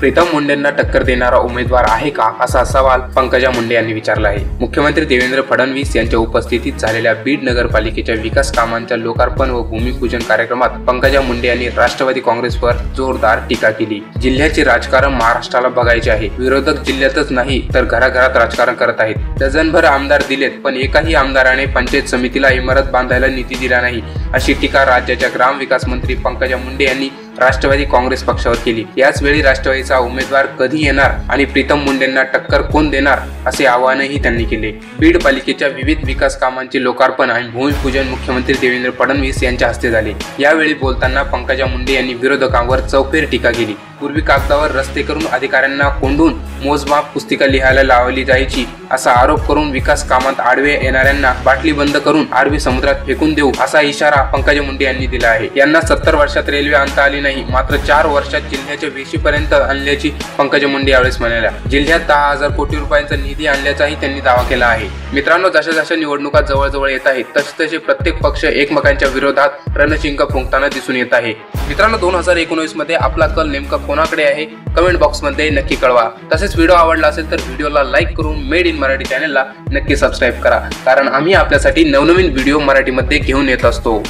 प्रीतम मुंडेंना टक्कर देणारा उमेदवार आहे का असा सवाल पंकजा मुंडे यांनी विचारला आहे. मुख्यमंत्री देवेंद्र फडणवीस यांच्या उपस्थितीत झालेल्या बीड नगरपालिकेच्या विकास कामांच्या लोकार्पण व भूमिपूजन कार्यक्रमात पंकजा मुंडे यांनी राष्ट्रवादी काँग्रेसवर जोरदार टीका केली. जिल्ह्याचे राजकारण महाराष्ट्राला बघायचे आहे. विरोधक जिल्ह्यातच नाही तर घराघरात राजकारण करत आहेत. डझनभर आमदार दिलेत पण एकाही आमदाराने पंचायत समितीला इमारत बांधायला निधी दिला नाही. अशी टीका राज्याच्या ग्रामविकास मंत्री पंकजा मुंडे यांनी राष्ट्रवादी काँग्रेस पक्षावर केली. याच वेळी राष्ट्रवादीचा उमेदवार कधी येणार आणि प्रीतम मुंडेंना टक्कर कोण देणार असे आवाहनही त्यांनी केले. बीड पालिकेच्या विविध विकास कामांचे लोकार्पण आणि भूमिपूजन मुख्यमंत्री देवेंद्र फडणवीस यांच्या हस्ते झाले. यावेळी बोलताना पंकजा मुंडे यांनी विरोधकांवर चौफेर टीका केली. पूर्वी कागदावर रस्ते करून अधिकाऱ्यांना कोंडून मोजमाप पुस्तिका लिहायला लावली जायची असा आरोप करून विकास कामात आडवे येणाऱ्यांना बाटली बंद करून आरबी समुद्रात फेकून देऊ असा इशारा पंकजा मुंडे यांनी दिला आहे. यांना सत्तर वर्षात रेल्वे आणता आली नाही मात्र चार वर्षात जिल्ह्याच्या वेशीपर्यंत आणल्याची पंकजा मुंडे यावेळेस म्हणाल्या. जिल्ह्यात दहा हजार कोटी रुपयांचा निधी आणल्याचाही त्यांनी दावा केला आहे. मित्रांनो जशा जशा निवडणुका जवळजवळ येत आहेत तसे तसे प्रत्येक पक्ष एकमेकांच्या विरोधात रणशिंग फुंकताना दिसून येत आहे. मित्रांनो दोन हजार एकोणीसमध्ये आपला कल नेमका कोणाकडे आहे कमेंट बॉक्समध्ये नक्की कळवा. तसेच व्हिडिओ आवडला असेल तर व्हिडिओला लाईक करून मेड इन मराठी चॅनलला नक्की सबस्क्राईब करा. कारण आम्ही आपल्यासाठी नवनवीन व्हिडिओ मराठीमध्ये घेऊन येत असतो.